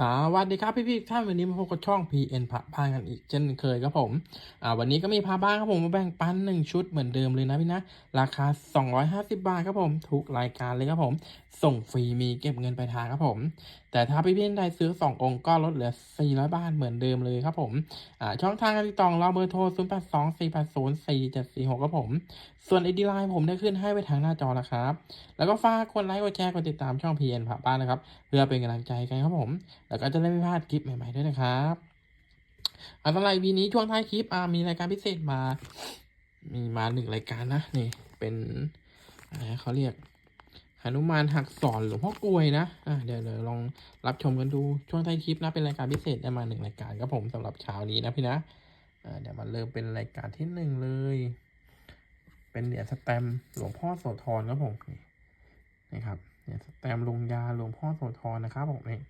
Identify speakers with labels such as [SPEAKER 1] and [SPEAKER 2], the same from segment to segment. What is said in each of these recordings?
[SPEAKER 1] สวัสดีครับพี่ๆท่านวันนี้มาพบกับช่อง PN พระบ้านกันอีกเช่นเคยครับผมอ่าวันนี้ก็มีพาบ้านครับผมมาแบ่งปันหนึ่งชุดเหมือนเดิมเลยนะพี่นะ ราคา 250 บาทครับผมทุกรายการเลยครับผม ส่งฟรีมีเก็บเงินไปลายทางครับผม แต่ถ้าพี่ๆใดซื้อ 2 องค์ก็ลดเหลือ 400 บาทเหมือนเดิมเลยครับผมช่องทางการติดต่อเราเบอร์โทร 0 8 2 4 8 0 4 7 4 6ครับผม ส่วนไอดีไลน์ผมได้ขึ้นให้ไว้ทางหน้าจอนะครับ แล้วก็ฝากกดไลค์กดแชร์กดติดตามช่อง PN พระบ้านนะครับ เพื่อเป็นกำลังใจกันครับผม แล้วก็จะได้ไม่พลาดคลิปใหม่ๆด้วยนะครับเอาสำหรับวีนี้ช่วงท้ายคลิปมีรายการพิเศษมา มีมาหนึ่งรายการนะนี่เป็นอะไรเขาเรียก นุมานหักสอนหลวงพ่อกลวยนะอะเดี๋ยวเดี๋ยวลองรับชมกันดูช่วงท้ายคลิปนะเป็นรายการพิเศษได้มาหนึ่งรายการครับผมสำหรับเช้านี้นะพี่นะอ่าเดี๋ยวมาเริ่มเป็นรายการที่หนึ่งเลย เป็นเหรียญสแตมหลวงพ่อโสธรครับผมนี่ครับเหรียญสแตมลงยาหลวงพ่อโสธรนะครับผมนี่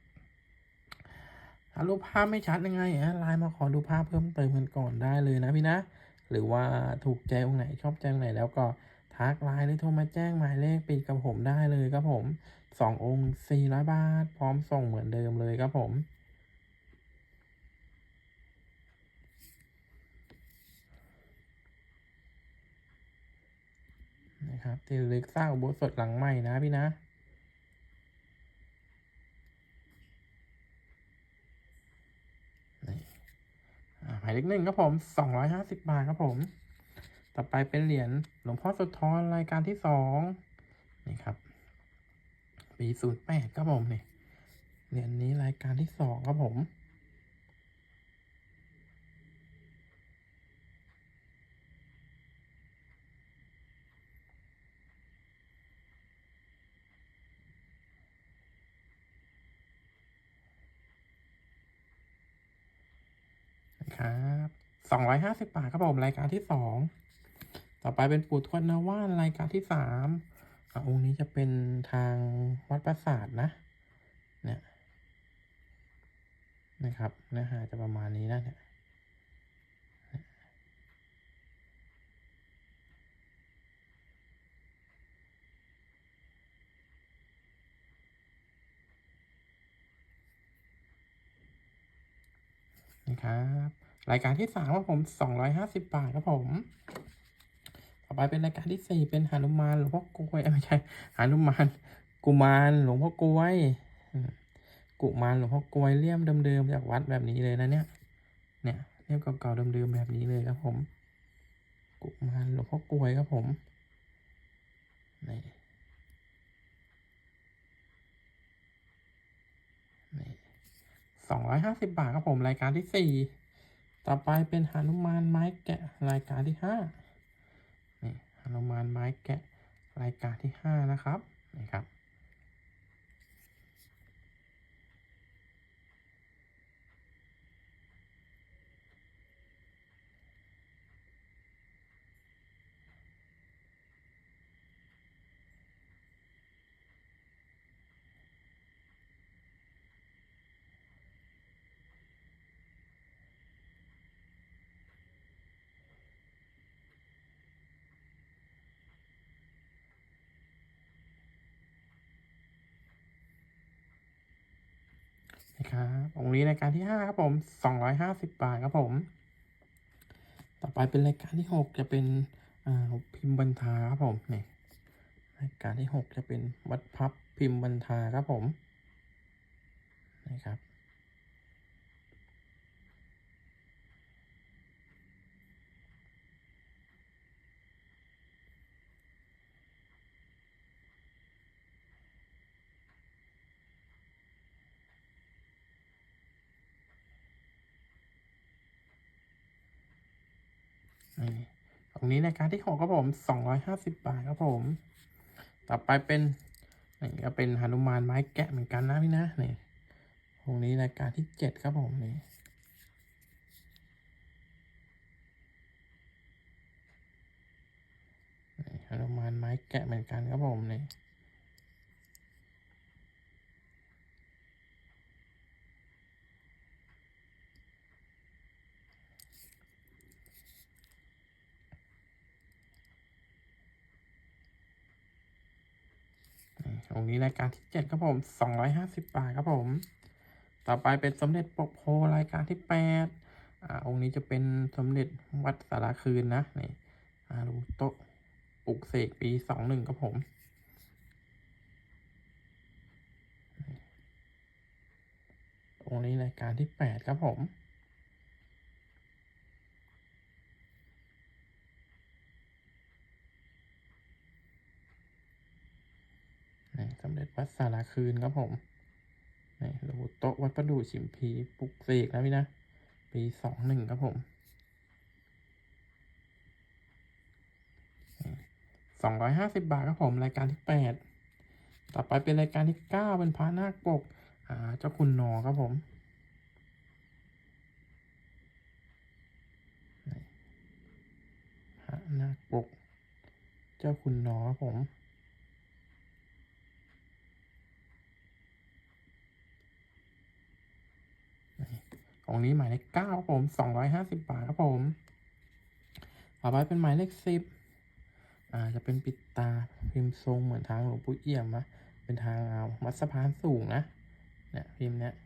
[SPEAKER 1] ถ้ารูปภาพไม่ชัดยังไงอะไลน์มาขอดูภาพเพิ่มเติมกันก่อนได้เลยนะพี่นะ หรือว่าถูกใจองค์ไหนชอบใจองค์ไหนแล้วก็ ทักไลน์หรือโทรมาแจ้งหมายเลขปิดกับผมได้เลยครับผมสององค์สี่ร้อยบาท พร้อมส่งเหมือนเดิมเลยครับผมนะครับที่ระลึกสร้างอุโบสถหลังใหม่นะพี่นะ หมายเลขหนึ่งครับผมสองร้อยห้าสิบบาทครับผม ต่อไปเป็นเหรียญหลวงพ่อสุดทรรายการที่สองนี่ครับ ปีศูนย์แปดครับผมนี่เหรียญนี้รายการที่สองครับผมนะครับสองร้อยห้าสิบบาทครับผม รายการที่สอง ต่อไปเป็นปู่ทวดนาว่านรายการที่สามอะองค์นี้จะเป็นทางวัดปราสาทนะ เนี่ย นะครับเนื้อหาจะประมาณนี้นะเนี่ยนะครับ รายการที่สามครับผมสองร้อยห้าสิบบาทครับผม ไปเป็นรายการที่สี่เป็นหานุมานหลวงพ่อกลวยไม่ใช่หานุมานกุมารหลวงพ่อกลวยกุมารหลวงพ่อกลวยเลี่ยมเดิมๆจากวัดแบบนี้เลยนะเนี่ย เนี่ยเลี่ยมเก่าๆเดิมๆแบบนี้เลยครับผม กุมารหลวงพ่อกลวยครับผมนี่นี่สองร้อยห้าสิบบาทครับผมรายการที่สี่ต่อไปเป็นหานุมานไม้แกะรายการที่ห้า อนุมานไม้แกะรายการที่ห้านะครับนี่ครับ นะครับองค์นี้รายการที่ห้าครับผมสองร้อยห้าสิบบาทครับผม ต่อไปเป็นรายการที่หกจะเป็นอ่าพิมพ์บรรทาครับผมนี่รายการที่หกจะเป็นวัดพับพิมพ์บรรทาครับผมนะครับ ตรงนี้ในการที่หกครับผมสองร้อยห้าสิบบาทครับผม ต่อไปเป็นนี่ก็เป็นหนุมานไม้แกะเหมือนกันนะพี่นะนี่ตรงนี้รายการที่เจ็ดครับผมนี่นี่หนุมานไม้แกะเหมือนกันครับผมนี่ นี่ตรงนี้รายการที่เจ็ดครับผมสองร้อยห้าสิบบาทครับผม ต่อไปเป็นสมเด็จปกโพรายการที่แปดอ่าองค์นี้จะเป็นสมเด็จวัดสารคืนนะนี่อ่าดูโตปลุกเสกปีสองหนึ่งครับผมองค์นี้รายการที่แปดครับผมำเร็จวัดสาราคืนครับผมนี่โต๊ะวัดประดู่ชิมพีปลุกเสกนะพี่นะ ปีสองหนึ่งครับผมสองร้อยห้าสิบบาทครับผมรายการที่แปดต่อไปเป็นรายการที่เก้าเป็นพระนาคปกอ่าเจ้าคุณนอครับผมพระนาคปก เจ้าคุณนอครับผม ของนี้หมายเลขเก้าครับผมสองร้อยห้าสิบบาทครับผมต่อไปเป็นหมายเลขสิบอ่าจะเป็นปิดตาพิมพ์ทรงเหมือนทางหลวงปู่เอี่ยมนะเป็นทางอ่ามัดสะพานสูงนะเนี่ยพิมพ์เนี้ยเนี่ย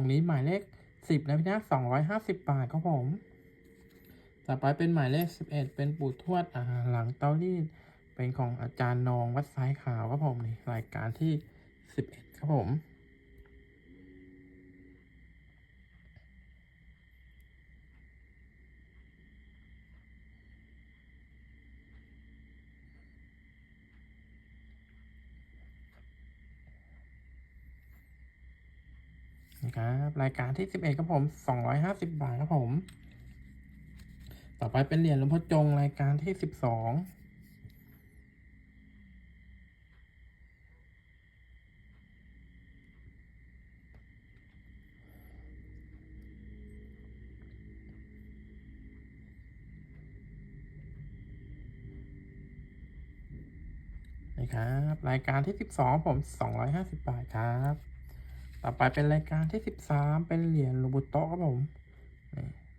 [SPEAKER 1] องค์นี้หมายเลขสิบนะพี่นะสองร้อยห้าสิบบาทครับผม ต่อไปเป็นหมายเลขสิบเอ็ดเป็นปู่ทวดอ่าหลังเตารีดเป็นของอาจารย์นองวัดซ้ายขาวครับผมนี่รายการที่สิบเอ็ดครับผม นะครับ รายการที่สิบเอ็ดครับผมสองร้อยห้าสิบบาทครับผม ต่อไปเป็นเหรียญหลวงพ่อจงรายการที่สิบสองนะครับ รายการที่สิบสองผมสองร้อยห้าสิบบาท ครับ ต่อไปเป็นรายการที่สิบสามเป็นเหรียญโรบุโตะครับผม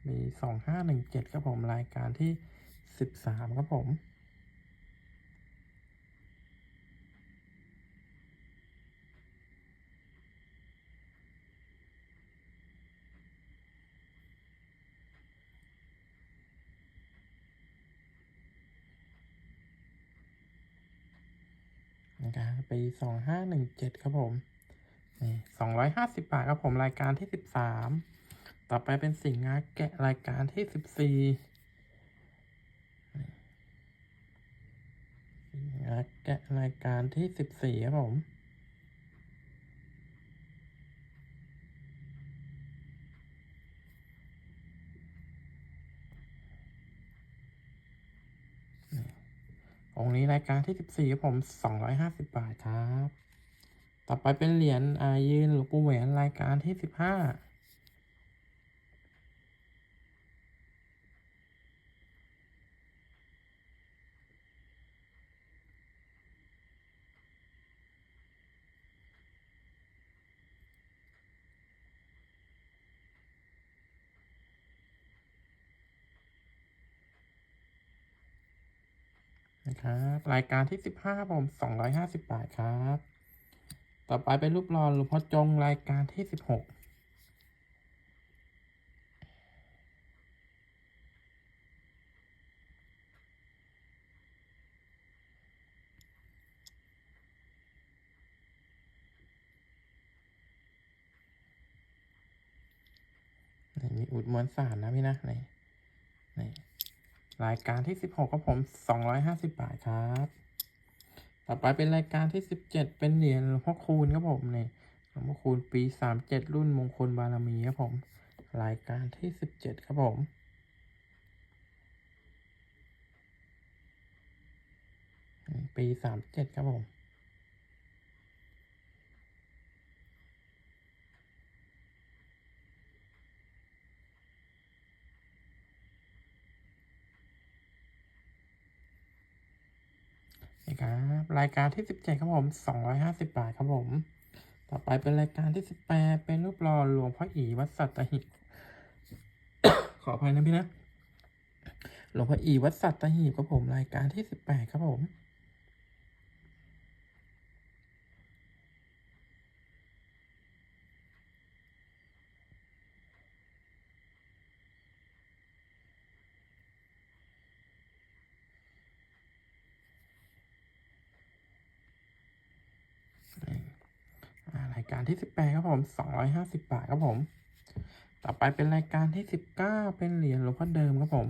[SPEAKER 1] มีสองห้าหนึ่งเจ็ดครับผมรายการที่สิบสามครับผมนะครับปีสองห้าหนึ่งเจ็ดครับผม สองร้อยห้าสิบบาทครับผมรายการที่สิบสามต่อไปเป็นสิงหาแกะรายการที่สิบสี่สิงหาแกะรายการที่สิบสี่ครับผมองค์นี้รายการที่สิบสี่ครับผมสองร้อยห้าสิบบาทครับ ต่อไปเป็นเหรียญอายืนหลวงปู่แหวนรายการที่สิบห้านะครับรายการที่สิบห้าผมสองร้อยห้าสิบบาทครับ ต่อไปเป็นรูปหล่อหลวงพ่อจงรายการที่สิบหกนี่มีอุดมวลสารนะพี่นะนี่นี่รายการที่สิบหกครับผมสองร้อยห้าสิบบาทครับ ต่อไปเป็นรายการที่สิบเจ็ดเป็นเหรียญหลวงพ่อคูณครับผมเนี่หลวงพ่อคูณปีสามเจ็ดรุ่นมงคลบารมีครับผม รายการที่สิบเจ็ดครับผมปีสามเจ็ดครับผม นี่ครับรายการที่สิบเจ็ดครับผมสองร้อยห้าสิบบาทครับผม ต่อไปเป็นรายการที่สิบแปดเป็นรูปหล่อหลวงพ่ออีวัดสัตหิบขออภัยนะพี่นะหลวงพ่ออีวัดสัตหีบครับผมรายการที่สิบแปดครับผม อ่ารายการที่สิบแปดครับผมสองร้อยห้าสิบบาทครับผม ต่อไปเป็นรายการที่สิบเก้าเป็นเหรียญหลวงพ่อเดิมครับผม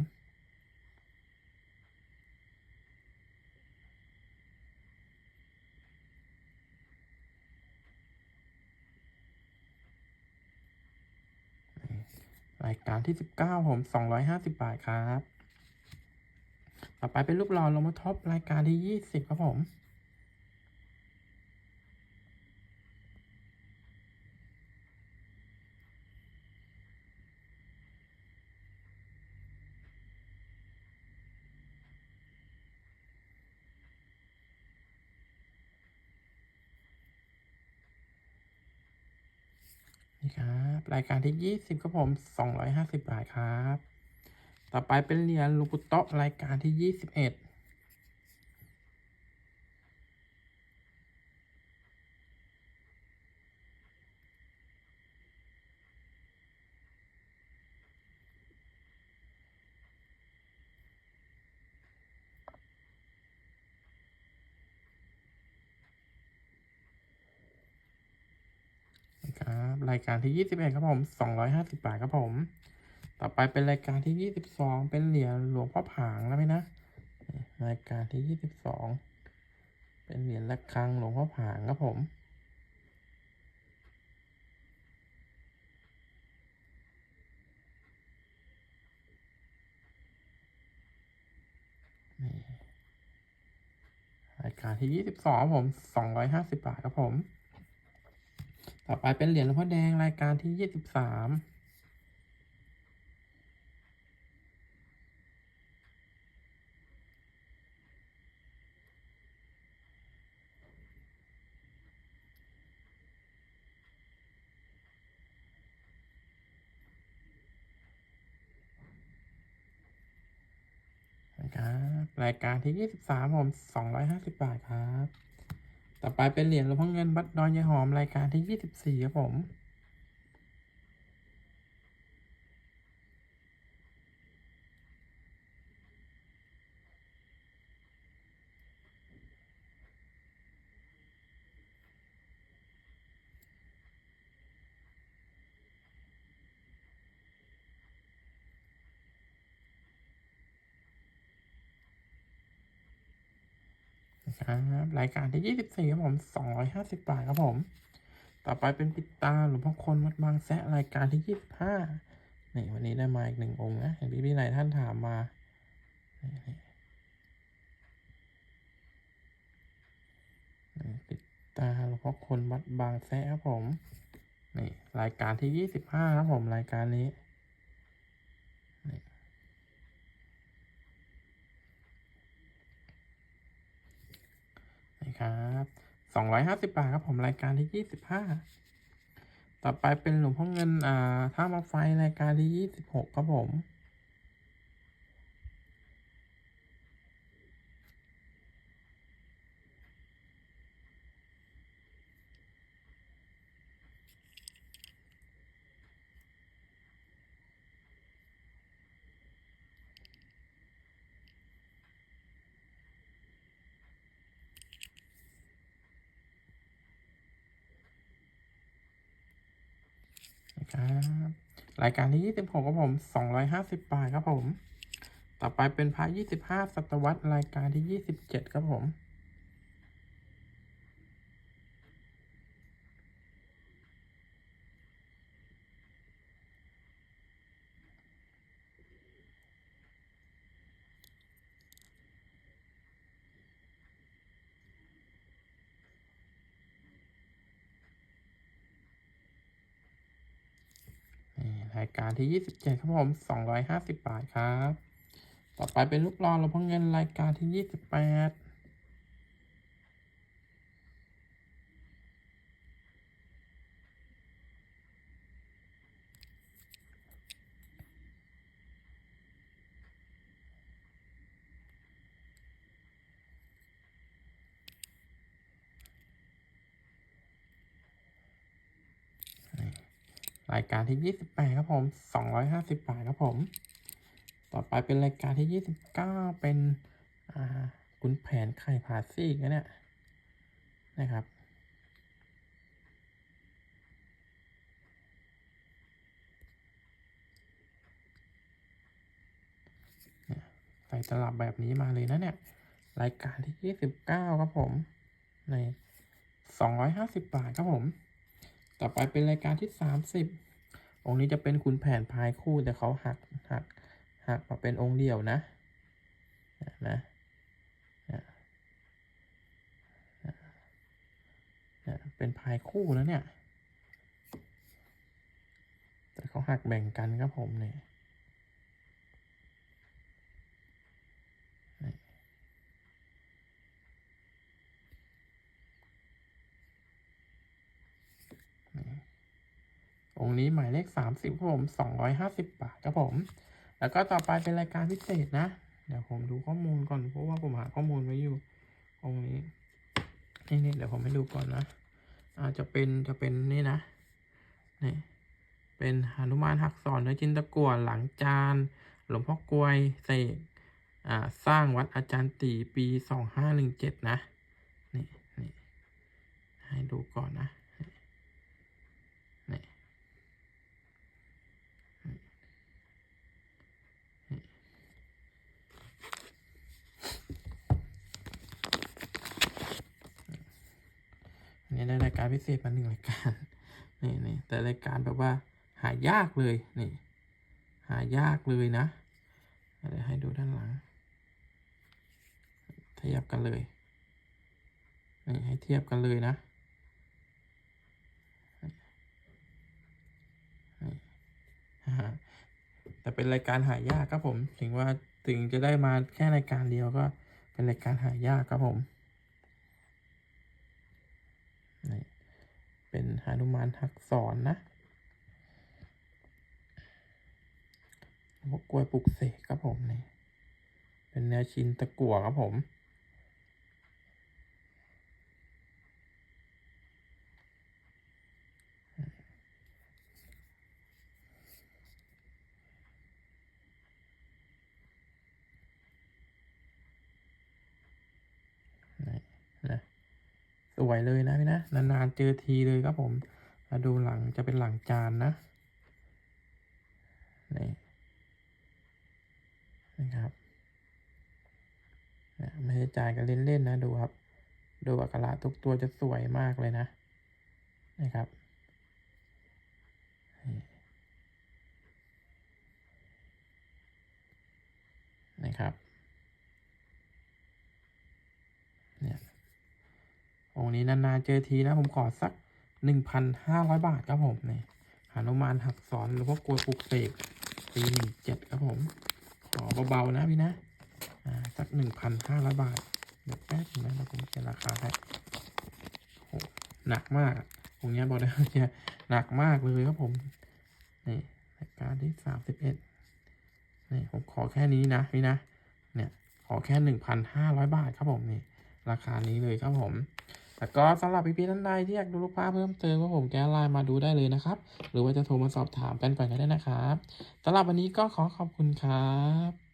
[SPEAKER 1] รายการที่สิบเก้าผมสองร้อยห้าสิบบาทครับ ต่อไปเป็นรูปหล่อลงมาท็อปรายการที่ยี่สิบครับผม รายการที่ 20ครับผม 250 บาทครับ ต่อไปเป็นเหรียญลูกุโตรายการที่ 21 รายการที่ยี่สิบเอ็ดครับผมสองร้อยห้าสิบบาทครับผม ต่อไปเป็นรายการที่ยี่สิบสองเป็นเหรียญหลวงพ่อผางแล้วไหมนะ รายการที่ยี่สิบสองเป็นเหรียญระฆังหลวงพ่อผางครับผมรายการที่ยี่สิบสองผมสองร้อยห้าสิบบาทครับผม ต่อไปเป็นเหรียญหลวงพ่อแดงรายการที่ยี่สิบสามนะครับรายการที่ยี่สิบสามผมสองร้อยห้าสิบบาท ครับ ต่อไปเป็นเหรียญหลวงพ่อเงินวัดดอนยายหอมรายการที่ยี่สิบสี่ครับผม ครับรายการที่ยี่สิบสี่ครับผมสองร้อยห้าสิบบาทครับผม ต่อไปเป็นปิดตาหลวงพ่อคนวัดบางแซะรายการที่ยี่สิบห้านี่วันนี้ได้มาอีกหนึ่งองค์นะเห็นพี่พี่หลายท่านถามมาปิดตาหลวงพ่อคนวัดบางแซะครับผมนี่รายการที่ยี่สิบห้าครับผมรายการนี้ ครับสองร้อยห้าสิบบาทครับผมรายการที่ยี่สิบห้าต่อไปเป็นหลวงพ่อเงินอ่าท่ามาไฟรายการที่ยี่สิบหกครับผม รายการที่ยี่สิบหกครับผมสองร้อยห้าสิบาทครับผม ต่อไปเป็นพระยี่สิบห้าศตวรรษรายการที่ยี่สิบเจ็ดครับผม การที่ 27 ครับผม 250 บาทครับ ต่อไปเป็นลูกรองลงพงเงินรายการที่ 28 รายการที่ยี่สิบแปดครับผมสองร้อยห้าสิบบาทครับผม ต่อไปเป็นรายการที่ยี่สิบเก้าเป็นอ่าขุนแผนไข่ผาซีกนะเนี่ยนะครับใส่ตลับแบบนี้มาเลยนะเนี่ย รายการที่ยี่สิบเก้าครับผม ในสองร้อยห้าสิบบาทครับผม ต่อไปเป็นรายการที่สามสิบองค์นี้จะเป็นคุณแผนพายคู่แต่เขาหักหักหักมาเป็นองค์เดียวนะนะนะเป็นพายคู่แล้วเนี่ย แต่เขาหักแบ่งกันครับผมเนี่ย องค์นี้หมายเลขสามสิบครับผมสองร้อยห้าสิบบาทครับผม แล้วก็ต่อไปเป็นรายการพิเศษนะ เดี๋ยวผมดูข้อมูลก่อนเพราะว่าผมหาข้อมูลไว้อยู่ องค์นี้นี่นี่เดี๋ยวผมให้ดูก่อนนะอาจจะเป็นจะเป็นนี่นะนี่เป็นหนุมานหักศรเนื้อจินตะกั่วหลังจาน หลวงพ่อกลวยเสกอ่าสร้างวัดอาจารย์ตีปีสองห้าหนึ่งเจ็ดนะนี่นี่ให้ดูก่อนนะ นี่ อันนี้ได้ราย การพิเศษมาหนึ่งรายการ นี่นี่แต่รายการแบบว่าหายากเลยนี่ หายากเลยนะเดี๋ยวให้ดูด้านหลังเทียบกันเลยนี่ให้เทียบกันเลยนะแต่เป็นรายการหายากครับผม ถึงว่าถึงจะได้มาแค่รายการเดียวก็เป็นรายการหายากครับผม นี่ เป็นหานุมานหักศรนะพวกกล้วยปลุกเสกครับผมนี่ เป็นแนวชินตะกั่วครับผม นี่นะส วยเลยนะพี่นะนานๆเจอทีเลยครับผมมาดูหลังจะเป็นหลังจานนะนี่นะครับนะไม่ได้จ่ายกันเล่นๆนะดูครับ ดูอักขระทุกตัวจะสวยมากเลยนะนะครับนี่นะครับ เนี่ย องค์นี้นานๆเจอทีนะผมขอสักหนึ่งพันห้าร้อยบาทครับผมนี่หานุมานหักสอนหรือว่ากลัวปลุกเสกปีหนึ่งเจ็ดครับผม ขอเบาๆนะพี่นะอ่าสักหนึ่งพันห้าร้อยบาท เดี๋ยวแป๊บนึงนะเราผมเขียนราคาให้โหหนักมากอะองเนี้ยบอกได้เนี่ยหนักมากเลยครับผม นี่รายการที่สามสิบเอ็ดนี่ผมขอแค่นี้นะพี่นะ เนี่ย ขอแค่หนึ่งพันห้าร้อยบาทครับผมนี่ ราคานี้เลยครับผม แล้วก็สำหรับพี่ๆท่านใดที่อยากดูรูปภาพเพิ่มเติมก็ผมแกไลน์มาดูได้เลยนะครับ หรือว่าจะโทรมาสอบถามกันก่อนก็ได้นะครับสำหรับวันนี้ก็ขอขอบคุณครับ